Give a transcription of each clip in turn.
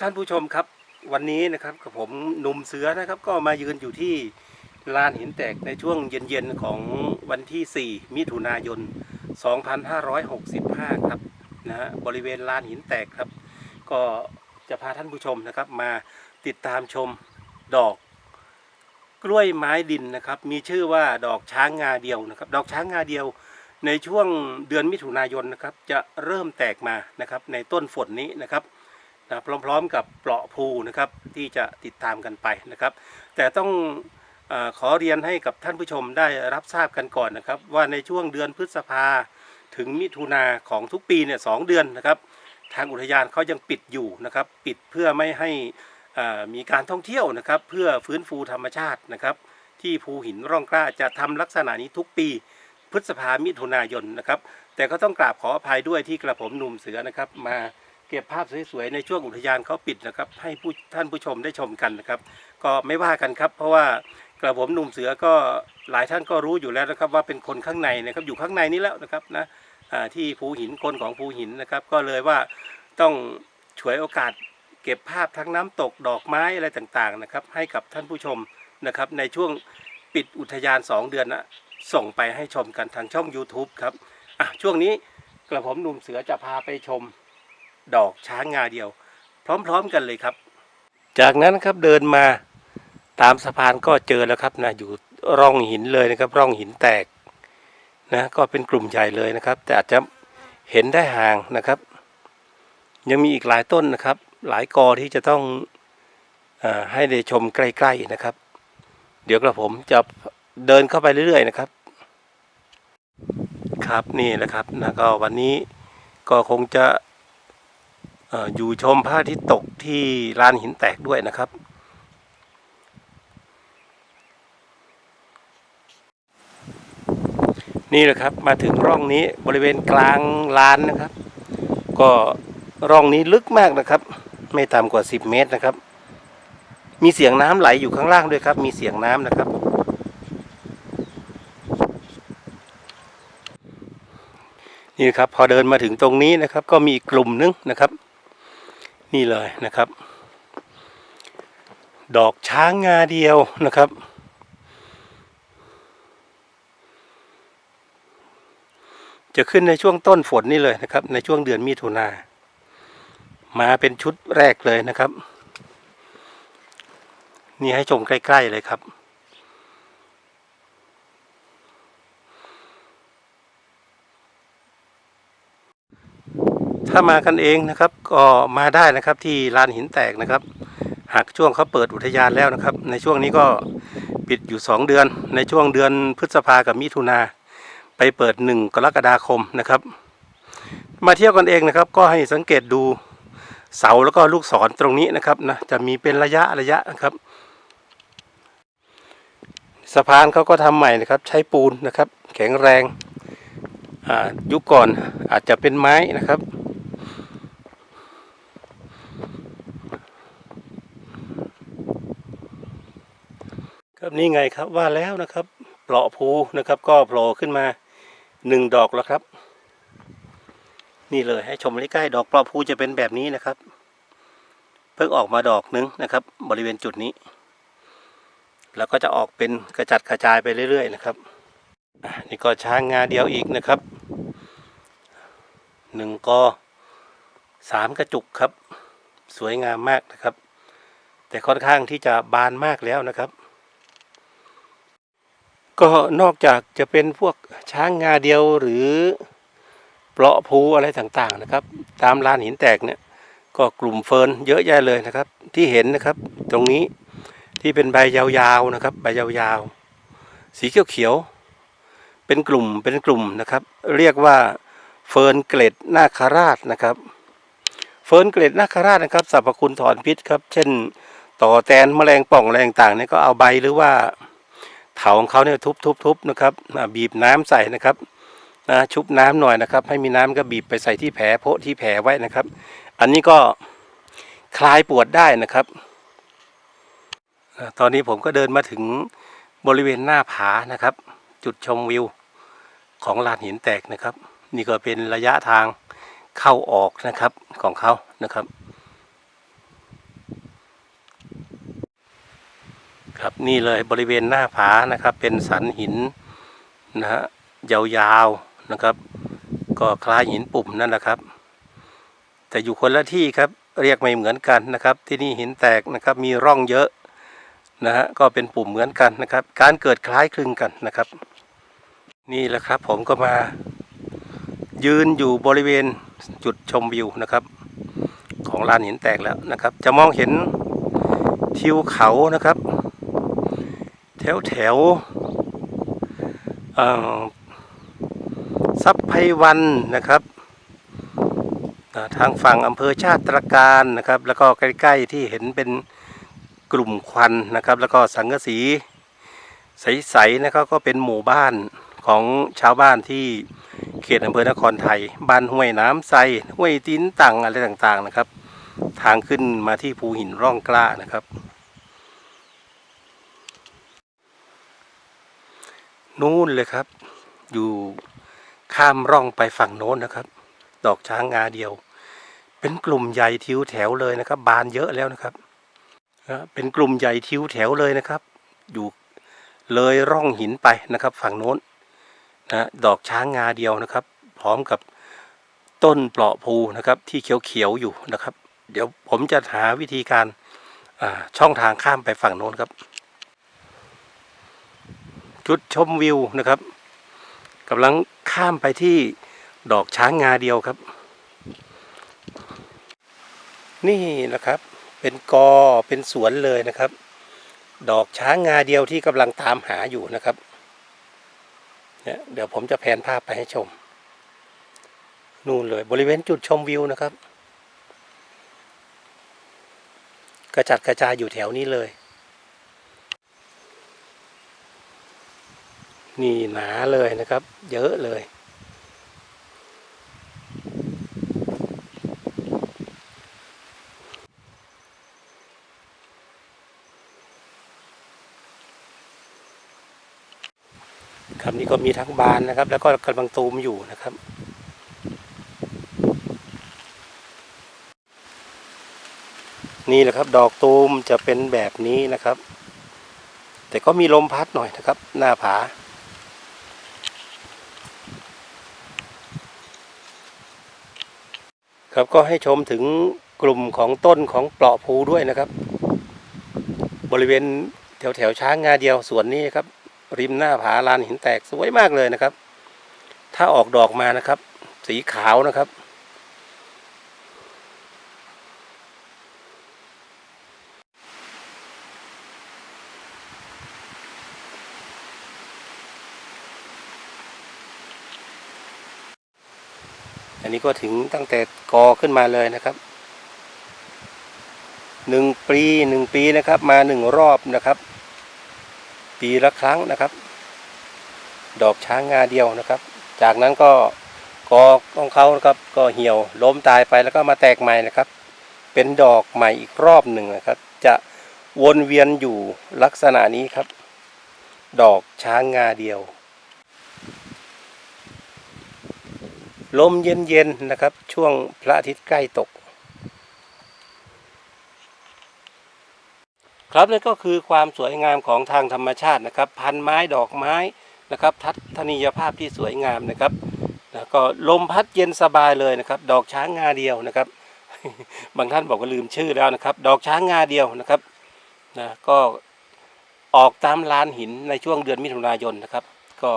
ท่านผู้ชมครับวันนี้นะครับกับผมหนุ่มเสือนะครับ ก็มายืนอยู่ที่ลานหินแตกในช่วงเย็นๆของวันที่ 4 มิถุนายน 2565 ครับนะฮะบริเวณลานหินแตกครับ ก็จะพาท่านผู้ชมนะครับ มาติดตามชมดอก กล้วยไม้ดินนะครับ มีชื่อว่าดอกช้างงาเดียวนะครับ ดอกช้างงาเดียวในช่วงเดือนมิถุนายนนะครับ จะเริ่มแตกมานะครับ ในต้นฝนนี้นะครับ นะพร้อมๆกับเปราะภูนะครับที่จะติดตามกันไปนะครับ แต่ต้องอขอเรียนให้กับท่านผู้ชมได้รับทราบกันก่อนนะครับ ว่าในช่วงเดือนพฤษภาถึงมิถุนาของทุกปีเนี่ยสองเดือนนะครับ ทางอุทยานเขายังปิดอยู่นะครับ ปิดเพื่อไม่ให้มีการท่องเที่ยวนะครับ เพื่อฟื้นฟูธรรมชาตินะครับ ที่ภูหินร่องกล้าจะทำลักษณะนี้ทุกปี พฤษภามิถุนายนนะครับ แต่ก็ต้องกราบขออภัยด้วยที่กระผมหนุ่มเสือนะครับมา เก็บภาพสวยๆในช่วงอุทยานเขาปิดนะครับ ให้ผู้ท่านผู้ชมได้ชมกันนะครับ ก็ไม่ว่ากันครับ เพราะว่ากระผมหนุ่มเสือก็หลายท่านก็รู้อยู่แล้วนะครับ ว่าเป็นคนข้างในนะครับอยู่ข้างในนี้แล้วนะครับนะที่ภูหินคนของภูหินนะครับ ก็เลยว่าต้องฉวยโอกาสเก็บภาพทั้งน้ำตกดอกไม้อะไรต่างๆนะครับ ให้กับท่านผู้ชมนะครับ ในช่วงปิดอุทยาน 2 เดือนนะส่งไปให้ชมกันทางช่อง YouTube ครับอะช่วงนี้กระผมหนุ่มเสือจะพาไปชม ดอกช้างงาเดียว พร้อมๆกันเลยครับ จากนั้นครับเดินมาตามสะพานก็เจอแล้วครับนะอยู่ร่องหินเลยนะครับ ร่องหินแตกนะก็เป็นกลุ่มใหญ่เลยนะครับ แต่อาจจะเห็นได้ห่างนะครับ ยังมีอีกหลายต้นนะครับ หลายกอที่จะต้องอให้ได้ชมใกล้ ๆนะครับ เดี๋ยวกระผมจะเดินเข้าไปเรื่อยๆนะครับ ครับนี่แหละครับนะก็วันนี้ก็คงจะ อยู่ชมพระอาทิตย์ตกที่ลานหินแตกด้วยนะครับ นี่แหละครับมาถึงร่องนี้บริเวณกลางลานนะครับ ก็ร่องนี้ลึกมากนะครับ ไม่ต่ำกว่า 10 เมตรนะครับ มีเสียงน้ำไหลอยู่ข้างล่างด้วยครับ มีเสียงน้ำนะครับ นี่ครับพอเดินมาถึงตรงนี้นะครับ ก็มีกกลุ่มนึงนะครับ นี่เลยนะครับ ดอกช้างงาเดียวนะครับ จะขึ้นในช่วงต้นฝนนี่เลยนะครับ ในช่วงเดือนมิถุนามาเป็นชุดแรกเลยนะครับ นี่ให้ชมใกล้ ๆ เลยครับ ถ้ามากันเองนะครับ ก็มาได้นะครับที่ลานหินแตกนะครับ หากช่วงเขาเปิดอุทยานแล้วนะครับ ในช่วงนี้ก็ปิดอยู่ 2 เดือน ในช่วงเดือนพฤษภากับมิถุนาไปเปิด 1 กรกฎาคมนะครับ มาเที่ยวกันเองนะครับ ก็ให้สังเกตดูเสาแล้วก็ลูกศรตรงนี้นะครับนะจะมีเป็นระยะระยะนะครับ สะพานเขาก็ทำใหม่นะครับ ใช้ปูนนะครับ แข็งแรงยุคก่อนอาจจะเป็นไม้นะครับ ครับนี่ไงครับว่าแล้วนะครับเปราะภูนะครับ ก็โผล่ขึ้นมาหนึ่งดอกแล้วครับ นี่เลยให้ชมใกล้ๆดอกเปราะภูจะเป็นแบบนี้นะครับ เพิ่งออกมาดอกหนึงนะครับ บริเวณจุดนี้ แล้วก็จะออกเป็นกระจัดกระจายไปเรื่อยๆนะครับนี่ก็ช้างงาเดียวอีกนะครับหนึ่งกอสามกระจุกครับ สวยงามมากนะครับ แต่ค่อนข้างที่จะบานมากแล้วนะครับ ก็นอกจากจะเป็นพวกช้างงาเดียวหรือเปราะภูอะไรต่างๆนะครับ ตามลานหินแตกเนี่ยก็กลุ่มเฟิร์นเยอะแยะเลยนะครับ ที่เห็นนะครับตรงนี้ที่เป็นใบยาวๆนะครับ ใบยาวๆ สีเขียวๆเป็นกลุ่มเป็นกลุ่มนะครับ เรียกว่าเฟิร์นเกล็ดนาคาราชนะครับ เฟิร์นเกล็ดนาคาราชนะครับสรรพคุณถอนพิษครับ เช่น ต่อแตนแมลงป่องอะไรต่างๆเนี่ยก็เอาใบหรือว่า เถาของเขาเนี่ยทุบๆๆนะครับบีบน้ำใส่นะครับนะชุบน้ำหน่อยนะครับ ให้มีน้ำก็บีบไปใส่ที่แผลโพะที่แผลไว้นะครับ อันนี้ก็คลายปวดได้นะครับตอนนี้ผมก็เดินมาถึงบริเวณหน้าผานะครับ จุดชมวิวของลานหินแตกนะครับ นี่ก็เป็นระยะทางเข้าออกนะครับของเขานะครับ ครับนี่เลยบริเวณหน้าผานะครับ เป็นสันหินนะฮะยาวๆนะครับ ก็คล้ายหินปุ่มนั่นแหละครับ แต่อยู่คนละที่ครับเรียกไม่เหมือนกันนะครับ ที่นี่หินแตกนะครับมีร่องเยอะนะฮะก็เป็นปุ่มเหมือนกันนะครับ การเกิดคล้ายคลึงกันนะครับ นี่แหละครับผมก็มา ยืนอยู่บริเวณจุดชมวิวนะครับ ของลานหินแตกแล้วนะครับ จะมองเห็นทิวเขานะครับ วแถวซับไพวันนะครับทางฝั่งอำเภอชาติตรการนะครับ แล้วก็ใกล้ๆที่เห็นเป็นกลุ่มควันนะครับ แล้วก็สังกะสีใสๆนะครับก็เป็นหมู่บ้านของชาวบ้านที่เขตอำเภอนครไทย บ้านห้วยน้ำใสห้วยติ้นตังอะไรต่างๆนะครับ ทางขึ้นมาที่ภูหินร่องกล้านะครับ นู่นเลยครับ อยู่ข้ามร่องไปฝั่งโน้นนะครับ ดอกช้างงาเดียว เป็นกลุ่มใหญ่ทิวแถวเลยนะครับ บานเยอะแล้วนะครับเป็นกลุ่มใหญ่ทิวแถวเลยนะครับ อยู่เลยร่องหินไปนะครับ ฝั่งโน้นนะดอกช้างงาเดียวนะครับ พร้อมกับต้นเปราะภูนะครับ ที่เขียวๆอยู่นะครับ เดี๋ยวผมจะหาวิธีการช่องทางข้ามไปฝั่งโน้นครับ จุดชมวิวนะครับกำลังข้ามไปที่ดอกช้างงาเดียวครับ นี่นะครับเป็นกอเป็นสวนเลยนะครับ ดอกช้างงาเดียวที่กำลังตามหาอยู่นะครับเนี่ยเดี๋ยวผมจะแผนภาพไปให้ชม นู่นเลยบริเวณจุดชมวิวนะครับ กระจัดกระจายอยู่แถวนี้เลย นี่หนาเลยนะครับ เยอะเลย ครับนี่ก็มีทั้งบานนะครับ แล้วก็กำลังตูมอยู่นะครับนี่แหละครับดอกตูมจะเป็นแบบนี้นะครับ แต่ก็มีลมพัดหน่อยนะครับ หน้าผา ครับก็ให้ชมถึงกลุ่มของต้นของเปลาะภูด้วยนะครับ บริเวณแถวแถวช้างงาเดียวสวนนี้ครับ ริมหน้าผาลานหินแตกสวยมากเลยนะครับ ถ้าออกดอกมานะครับ สีขาวนะครับ อันนี้ก็ถึงตั้งแต่กอขึ้นมาเลยนะครับหนึ่งปีหนึ่งปีนะครับ มาหนึ่งรอบนะครับ ปีละครั้งนะครับ ดอกช้างงาเดียวนะครับ จากนั้นก็กอของเขานะครับก็เหี่ยวล้มตายไปแล้วก็มาแตกใหม่นะครับ เป็นดอกใหม่อีกรอบหนึ่งนะครับ จะวนเวียนอยู่ลักษณะนี้ครับ ดอกช้างงาเดียว ลมเย็นๆนะครับ ช่วงพระอาทิตย์ใกล้ตก ครับนั่นก็คือความสวยงามของทางธรรมชาตินะครับ พันไม้ดอกไม้นะครับ ทัศนียภาพที่สวยงามนะครับแล้วก็ลมพัดเย็นสบายเลยนะครับ ดอกช้างงาเดียวนะครับ บางท่านบอกว่าลืมชื่อแล้วนะครับ ดอกช้างงาเดียวนะครับนะก็ออกตามลานหินในช่วงเดือนมิถุนายนนะครับ ก็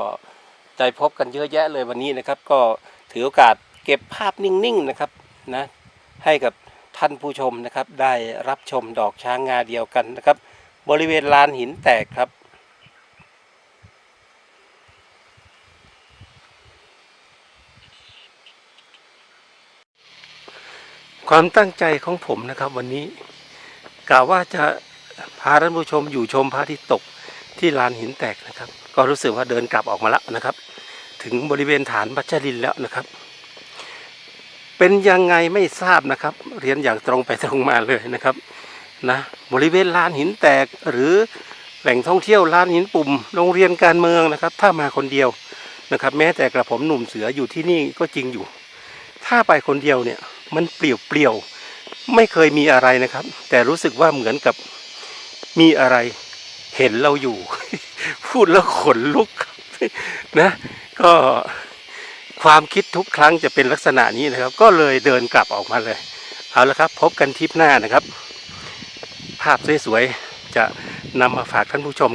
ได้พบกันเยอะแยะเลยวันนี้นะครับ ก็ ถือโอกาสเก็บภาพนิ่งๆนะครับนะให้กับท่านผู้ชมนะครับ ได้รับชมดอกช้างงาเดียวกันนะครับ บริเวณลานหินแตกครับ ความตั้งใจของผมนะครับวันนี้กล่าวว่าจะพาท่านผู้ชมอยู่ชมพระอาทิตย์ตกที่ลานหินแตกนะครับ ก็รู้สึกว่าเดินกลับออกมาแล้วนะครับ ถึงบริเวณฐานบัชรินแล้วนะครับ เป็นยังไงไม่ทราบนะครับ เรียนอย่างตรงไปตรงมาเลยนะครับนะบริเวณลานหินแตกหรือแหล่งท่องเที่ยวลานหินปุ่ม โรงเรียนการเมืองนะครับ ถ้ามาคนเดียวนะครับ แม้แต่กระผมหนุ่มเสืออยู่ที่นี่ก็จริงอยู่ ถ้าไปคนเดียวเนี่ยมันเปลี่ยวเปลี่ยวไม่เคยมีอะไรนะครับ แต่รู้สึกว่าเหมือนกับมีอะไรเห็นเราอยู่ พูดแล้วขนลุกครับ นะก็ความคิดทุกครั้งจะเป็นลักษณะนี้นะครับ ก็เลยเดินกลับออกมาเลย เอาละครับ พบกันทริปหน้านะครับ ภาพสวยๆจะนำมาฝากท่านผู้ชม